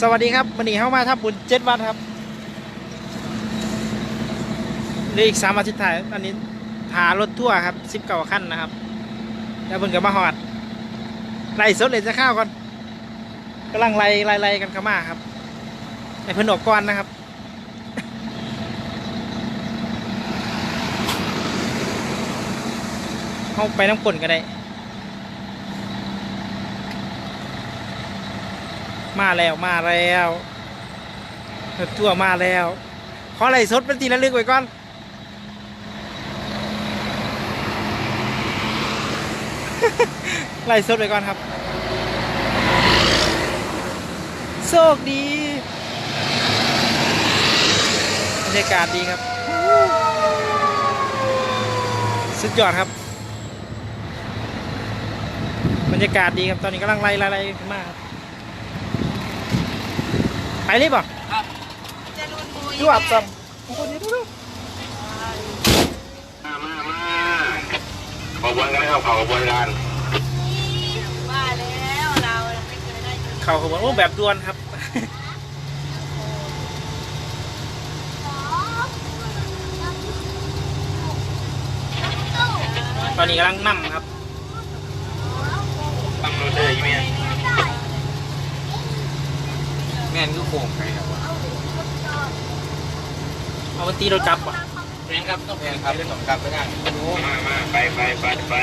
สวัสดีครับวันนี้เข้ามาทับบุญเจ็ดวันครับเหลืออีกสามอาทิตย์ถ่ายอันนี้หารถทั่วครับสิบเก้าขั้นนะครับ แล้วเพิ่นก็มาหอดไล่สดเลยจะข้าวก่อนกำลังไล่ไล่ไล่กันเข้ามาครับให้เพิ่นออกก่อนนะครับเข้าไปน้ำกลนก็ได้ มาแล้วมาแล้วรถทั่วมาแล้ว ขอไล่สดเป็นทีละลึกไว้ก่อนไล่สดไว้ก่อนครับ โชคดีบรรยากาศดีครับ สุดยอดครับ บรรยากาศดีครับ ตอนนี้กำลังไล่ไล่ไล่ขึ้นมาครับ ไปรีบป่ะจะรุนบุยดูอับซ้ำคนนี้ดูดูมามามาขอบวนกันนะครับขอบวนกันว่าแล้วเราไม่เคยได้ยินเข่าเขาบอกโอ้แบบด่วนครับตอนนี้กำลังนั่ครับตั้งรถเลยอีเมีย แม่นก็โค้งไปครับเอาวันตีรถกลับป่ะแม่นครับต้องแพงครับเป็นสองกลับไปกันไม่รู้มามาไปไปไปไป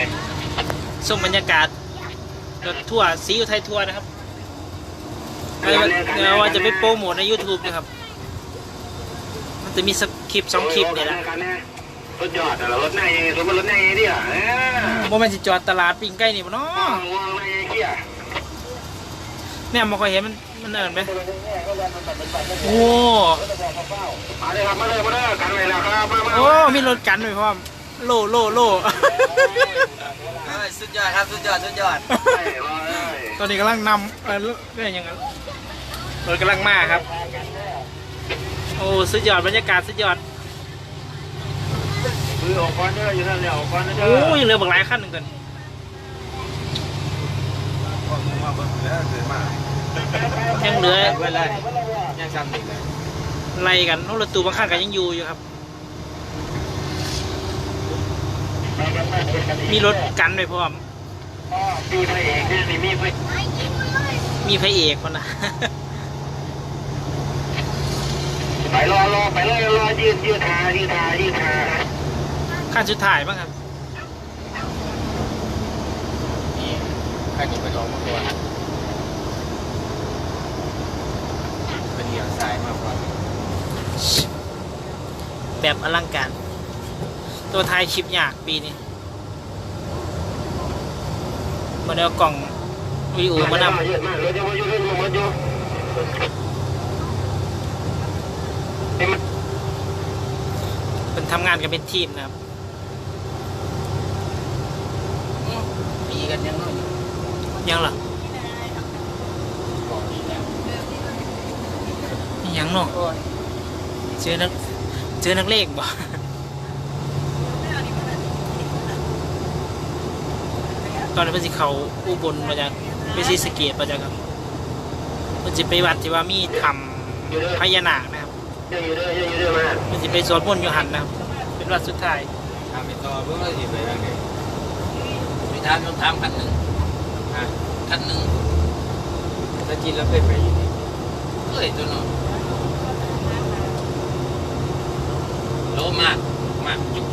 ส่งบรรยากาศรถทัวร์ซีอิ๊วไทยทัวร์นะครับไม่ว่าเดี๋ยวว่าจะไปโปรโมทใน YouTube นะครับ มันจะมีสักคลิปสองคลิปเนี่ยแหละรถยอดแต่ละรถไหนรถมันรถไหนเนี่ยเออโมแมนสิจอดตลาดปิ้งไก่นี่บ่เนาะวางไหน เกี้ยเนี่ยมาคอยเห็นมันมันเอินไหมโอ้มาเลยครับมาเลยมาเลยกันเลยแล้วครับมามาโอ้มีรถกันด้วยพร้อมโลโลโลเอ้ยสุดยอดครับสุดยอดสุดยอดรอเลยตอนนี้กำลังนำเออเรื่องยังไงรถกำลังมาครับ โอ้สุดยอดบรรยากาศสุดยอดมือออกก่อนเด้ออยู่นั่นแล้วออกก่อนนะเด้โอ้อยังเหลือบักหลายขั้นหนึ่งกันบอ กมึงว่าเบิ่งแล้วเกิดมายังเหลือเวลายังจำอีกเลยไล่กันโอ้รถตู้บางขั้นก็ยังอยู่อยู่ครับ มีรถกันไปพร้อมมีพระเอกเนี่ยนี่มีพระมีพระเอกคนนะไปรอรอไปเลยรอยืนยืนทายืนทายืนทาขั้นสุดท้ายบ้างครับ ใครหนีไปลองมาก่อนเป็นเหี่ยวสายมากกว่าแบบอลังการ ตัวท้ายคลิปยากปีนี้มาเดี๋ยวกล่องวิดีโอมานเยอะมากเลยจะมาอยู่เรื่องมันอยู่เอ้มันำเป็นทำงานกันเป็นทีมนะครับมีกันยังน้อ ยยังเหรอบอกดีแล้วมียังเนาะโอ้ยเจอนักเจอนักเลขบ่ตอนนี้นมันสิเขาอุบลมาจากไปซีสะเกตมาจากครับมันจะไปวัดที่ว่ามีทำพญานาคนะครับเยอะอยู่เด้อเยอะอยู่เด้อมามันจะไปสวดมนต์อยู่หันนะครับ เป็นวัดสุดท้ายทำไปต่อเพื่อที่ไปยังไงมีทางต้องทำขั้นหนึ่ง ฮะขั้นหนึ่งถ้าจีนเราเคยไปอยู่นี่เคยตัวเนาะโลมากมากจุก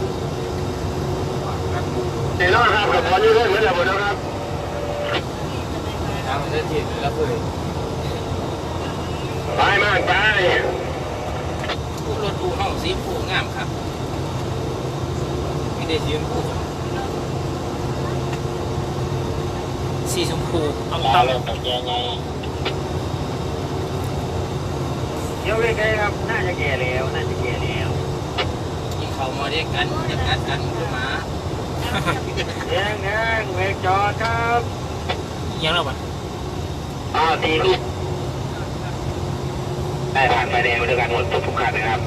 เดี๋ยวนะครับกับบอลอยู่เรื่องเหมือนเดิมนะครับทางประเทศจีนเราเคย ไปมากไป ผู้รถผู้เข้าสีผู้งามครับไม่ได้สีผู้ สีชมพูอองตองเดี๋ยวใกล้ๆครับน่าจะแก่แล้วน่าจะแก่แล้วที่เขามาเรียกกันจะกัดกันขึ้นมาแดงแดงเวกจอครับยังแล้วบ่อ่าตีลูกได้ผ่านไฟแดงมาด้วยกันหมดทุกคันนะครับ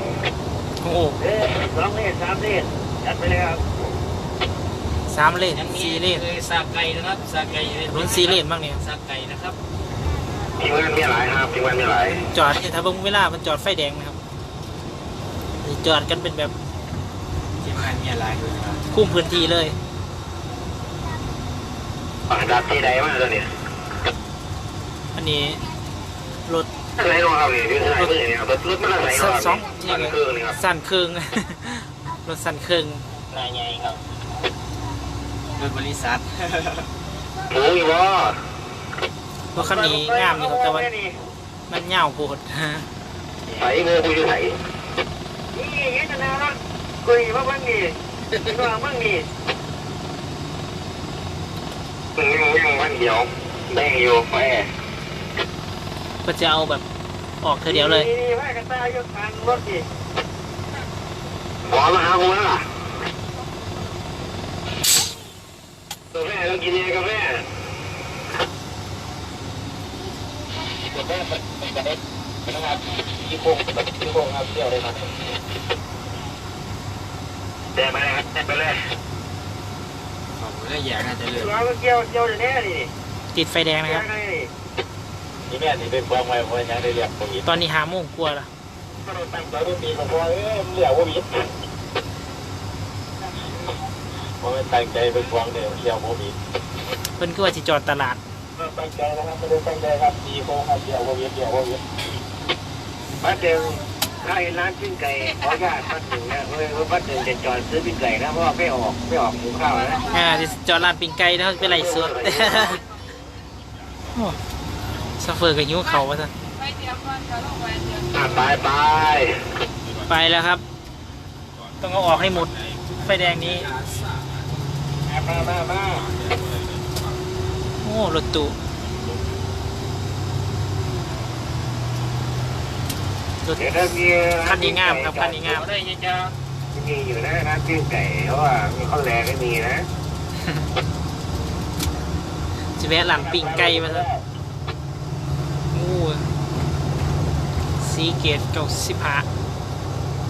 โอ้โหเอ๊ะสองเลนสามเลนจัดไปเลยครับ สามเลนยังมีสี่เลนเลยสาไก่นะครับสาไก่ถนนสี่เลนบ้างเนี่ยสาไก่นะครับทีมงานมีหลายครับทีมงานมีหลายจอดถ้าเบิ่งเวลามันจอดไฟแดงนะครับจอดกันเป็นแบบทีมงานมีอะไรด้วยนะครับคุ้มพื้นที่เลยฝั่งดับที่ใดมาตัวนี้อันนี้รถไหนรอครับนี่อยู่ไหนมือเนี่ยรถรถมันไหนรอสองมันเครื่องนี่ครับสั่นเครื่องรถสั่นเครื่องนายใหญ่ครับ รถบริษัทหมูอยู่บ่รถคันนี้งามอยู่ครับแต่ว่ามันเงาวโพดใส่งูกูอยู่ไหนนี่ยังจะนาละกุยว่าบ้างนี่ว่าบ้างนี่ยังยังวันเดียวแดงอยู่แม่ก็จะเอาแบบออกเธอเดียวเลยนี่ว่ากันตายกทางรถดิขอมาหากูนะล่ะกาแฟต้องกินยังกาแฟกาแฟเป็นกระเด็นนะครับยี่โค้งยี่โค้งครับ เที่ยวเลยครับเดินไปเลยครับเดินไปเลยของก็แยกน่าจะเลือกเราก็เกี่ยวเกี่ยวอยู่แน่นี่ติดไฟแดงนะครับ นี่แม่นี่เป็นความไวเพราะยังได้เรียกผมอีกตอนนี้หาโมงกลัวละก็โดนตั้งใจว่าปีของพ่อเอ้ยเหลือว่ามีผมไม่ตั้งใจเป็นความเนี่ยเที่ยวผมอีกเพิ่นก็ว่าจะจอดตลาดตั้งใจนะครับไม่ได้ตั้งใจครับดีโค้งครับเที่ยวว่ามีเที่ยวว่ามีป้าเดิม ถ้าเห็นร้านปิ้งไก่ขออนุญาตป้าถึงนะเฮ้ยป้าถึงจะจอดซื้อปิ้งไก่นะเพราะว่าไม่ออกไม่ออกหมูข้าวนะอ่าจะจอดร้านปิ้งไก่แล้วไปไล่สดโอ้ซาเฟอร์กับยิ้วเขาว่าซะไปไปไปแล้วครับ ต้องเอาออกให้หมด ไฟแดงนี้ มามามาโอ้รถตู้ รถเดี๋ยวถ้ามีคันนี้งามครับคันนี้งามได้ยังจะมีอยู่นะร้านปิ้งไก่เพราะว่ามีข้าวแรงไม่มีนะจะแวะหลังปิ้งไก่มาซะโอ้สีเกตเก้าสิบห้า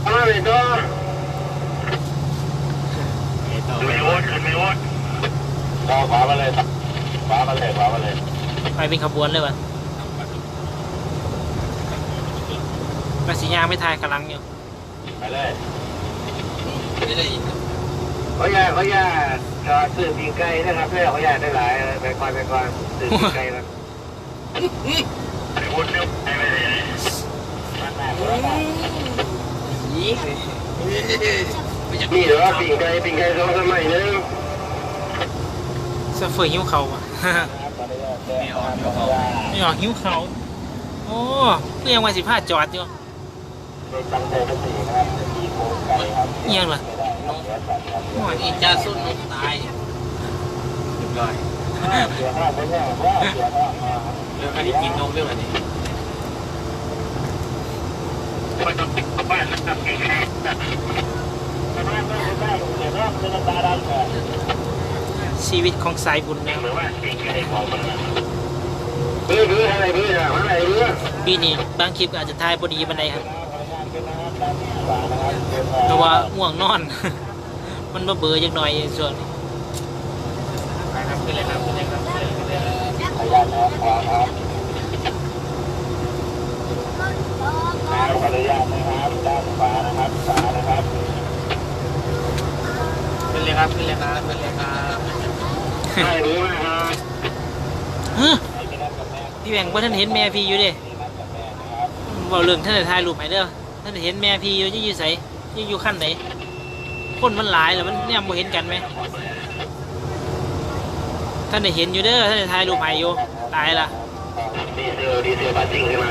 มาเลยตัวเอต่อไม่โอ๊ตไม่โอ๊ตต่อขวามาเลยขวามาเลยขวามาเลยไปเป็นขบวนเลยวะ กระสียางไม่ทายกำลังอยู่ไปเลยไม่ได้ยินขออนุญาตขออนุญาตจอดซื้อปิ้งไก่นะครับเพื่อขออนุญาตได้หลายไปก่อนไปก่อนซื้อปิ้งไก่แล้วไปโอ๊ตเร็วไปไปเลยยี่ไม่จะนี่เดี๋ยวว่าปิ้งไก่ปิ้งไก่สองสมัยนึงซาเฟอร์หิ้วเขาอะไม่ออกเดี๋ยวเขาไม่ออกหิ้วเขาโอ้เพื่อยังวันสิบห้าจอดอยู่ ตั้งใจเป็นสี่นะครับมีโครงไก่ครับเอียงเหรอหอยอีจ้าสุดนกตายเรียบร้อยเสียห้าไม่แน่ว่าเสียห้ามาเรื่องอะไรกินนกเรื่องอะไรนี่ไม่ต้องติดบ้านนะครับปิ้งไก่บ้านบ้านบ้านบ้านเดี๋ยวว่าเป็นตาดำแหละชีวิตของสายบุญนะครับเหมือนว่าปิ้งไก่ของมันเบื้อเบื้ออะไรเบื้ออะไรเบื้อปีนี้บางคลิปก็อาจจะทายพอดีบันไดครับ เพราะว่าง่วงนอน มันมาเบื่อจักหน่อยส่วนนี้ไปครับขึ้นเลยครับขึ้นเลยครับขึ้นเลยขึ้นเลยพยานนะครับขวาครับขออนุญาตนะครับด้านขวานะครับขวานะครับขึ้นเลยครับขึ้นเลยครับขึ้นเลยครับใช่หรือไม่ครับเฮ้อพี่แบงค์ว่าท่านเห็นแม่พี่อยู่เดิบอกเรื่องท่านได้ถ่ายรูปให้เด้อ ท่านเห็นแม่พี่อยู่จะอยู่ใสจะอยู่ขั้นไหนคนมันหลายแล้วมันเนี่ยบ่เห็นกันไหมท่านได้เห็นอยู่เด้อท่านได้ถ่ายรูปให้อยู่ตายละ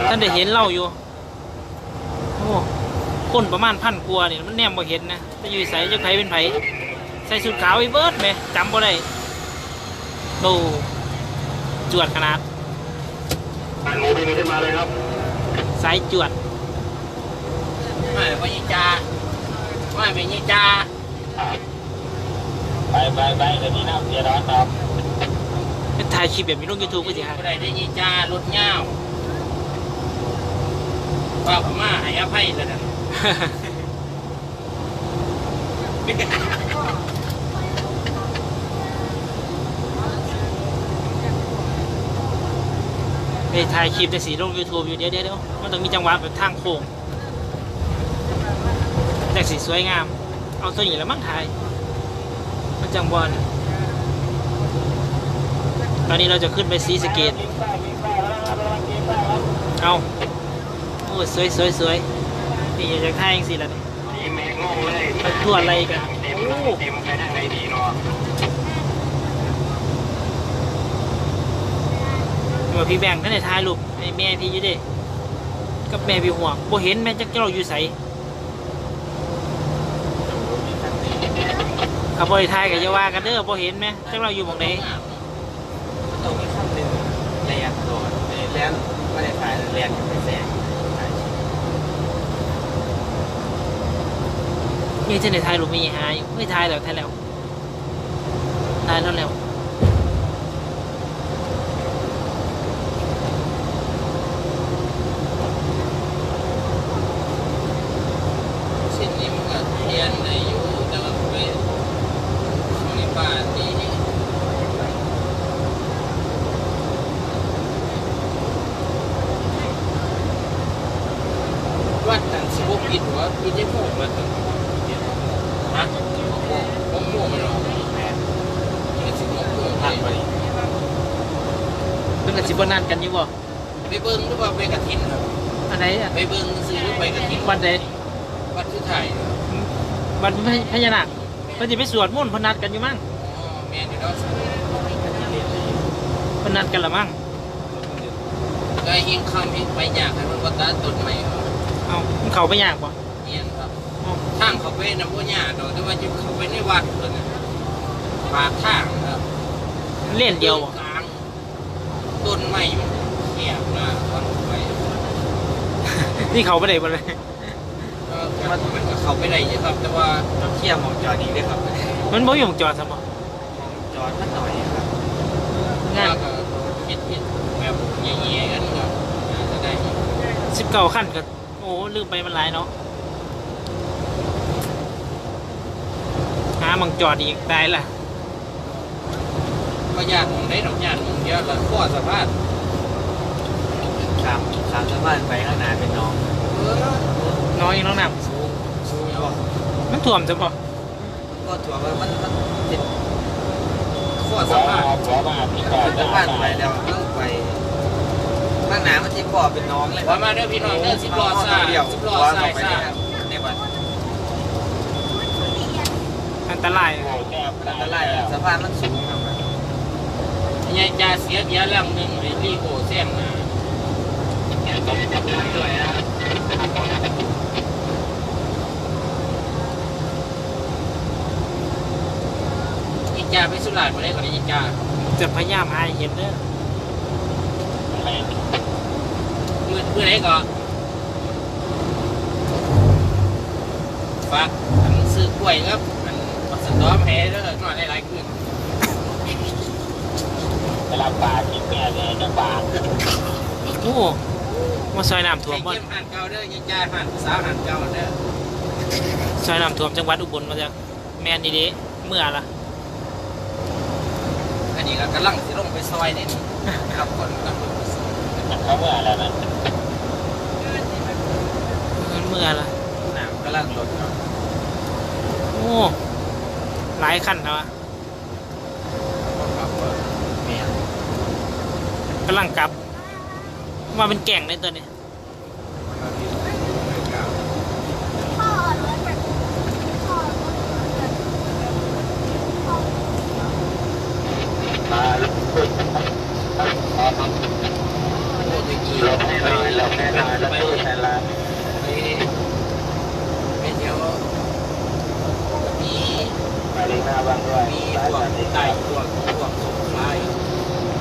ท่านได้เห็นเล่าอยู่โอ้คนประมาณพันกว่านี่มันแนมบ่เห็นนะจะอยู่ใสจะไผเป็นไผใส่สุดขาวไอ้เบิร์ดไหมจำบ่ได้โตจวดขนาดอันหมูบินขึ้นมาเลยครับสายจวด ไม่ไปยี่จ้าไม่ไปยี่จ้าไปไปไปเดี๋ยวนี้น้ำเสียร้อนครับเป็นถ่ายคลิปแบบนี้ลงยูทูบก็สิครับได้ได้ยี่จ้ารถเงาว่าผมมาให้อภัยแล้วนะไปถ่ายคลิปในสีลง YouTube อยู่เดียวเดี๋ยวเดี๋ยวมันต้องมีจังหวะแบบทางโค้ง แต่สีสวยงาม เอาตัวนี้แล้วมั่งถ่ายมันจังบอลตอนนี้เราจะขึ้นไปซีสเกตเอาโอ้สวยสวยสวยนี่อยากจะถ่ายเองสิล่ะนี่ทีมเองงงเลยทั่วอะไรกันโอ้มางไหนดีเนาะว่าพี่แบงค์นั่นแหละถ่ายรูปให้แม่พี่อยู่ดิกับแม่พี่หัวบ่เห็นแม่จักเจ้าอยู่ใส บบ่ได้ถ่ายก็อย่าว่ากันเด้อบ่เห็นแม่จักเราอยู่หม่องใดตรงนี้ขั้นหนึ่งแลนโดดแลนไม่ได้ถ่ายแลนอยู่ในแสงนี่จะได้ถ่ายรูปมีหาอยู่ไม่ถ่ายแล้วถ่ายแล้วถ่ายแล้วแล้ว เส้นนี้มันก็เรียนในอยู่แต่ว่าไปช่วงนี้บ้านนี่ วัดนั่นสิบปิดหัวปิดได้หมดมันฮะผมม่วมันหรอแม่ยังสิบม่วผ่านไปเพิ่นก็สิบ่นัดกันอยู่บ่ไปเบิ้งหรือว่าไปกระถินครับอันไหนอะไปเบิ้งซื้อหรือไปกระถินวันใดวัดที่ไทยวันพญานาคเพิ่นสิไปสวดมนต์เพิ่นนัดกันอยู่มั้งอ๋อแม่นอยู่เนาะเพิ่นนัดกันละมั้งก็เฮงคำเฮงไปยากให้มันก็ตัดต้นไม้ เอามันเข้าไปยากบ่เนียนครับเอาทางเขาไปนะพวกยากดอกแต่ว่าจะเขาไปในวัดเลยนะปากทางครับเล่นเดียวบ่กลางต้นไม้มันเงียบนะตอนไปนี่เขาบ่ได้บ่เลย เออมันมันก็เขาไปได้อยู่ครับ แต่ว่าเราเที่ยวมองจอดีด้วยครับมันบ่อยู่หม้องจอดซะบ่จอดมันหน่อยครับงานแล้วก็คิดคิดแบบเงี้ยๆกันก็น่าจะได้อยู่19คันก็โอ้ลืมไปมันหลายเนาะหาหม้องจอดอีกตายละก็ญาติมองได้ดอกญาติมองเยอะแล้วข้อสะพานครับสามสามารถไปข้างหน้าเป็นน้องเออน้อยน้องน้สูงสูงอยู่บ่ำมันท่วมซะบ่ก็ถือว่ามันมันติดข้อขสะอพานขอมาพี่ก่อนสามารถไปแล้วต้องไป ข้างหน้ามันจะก่อเป็นน้องเลยว่ามาเด้อพี่น้องเด้อสิบล้อซ่าเดียวสิบล้อซ่าซ่าในวันอันตรายอันตรายสะพานมันสูงครับยายจ่าเสียเดียวลำหนึ่งไอ้ลีโก้เส้นนะอีจ่าไปสุราษฎร์มาได้ก่อนอีจ่าจะพยายามหาให้เห็นเด้อ มือมือไหนก่อนฝากอันซื้อกล้วยครับอันปัสสาวะแพ้แล้วก็นอนได้หลายคืนเวลาปากินแม่เนี่ยจะปาโอ้มาซอยน้ำท่วมบ่ไอ้เกมหันเก่าเด้อยายจ่าหันสาวหันเก่าเด้อซอยน้ำท่วมจังหวัดอุบลมาจากแม่นดีๆเมื่อล่ะอันนี้ก็กำลังสิลงไปซอยนี่ครับคนกำลัง ลงไปซอยเขาเมื่อแล้วนะเมื่อล่ะน้ำกำลังลดครับโอ้หลายขั้นนะวะครับแม่กำลังกลับ มาเป็นแก่งในตัวนี้มา แล้วโอ้ตะกี้หลบแน่นอนหลบแน่นอนแล้วตู้แทนละไปไปเที่ยวมีมาลีนาบางด้วยมีพวกสันติไก่พวกพวกสงขลาอยู่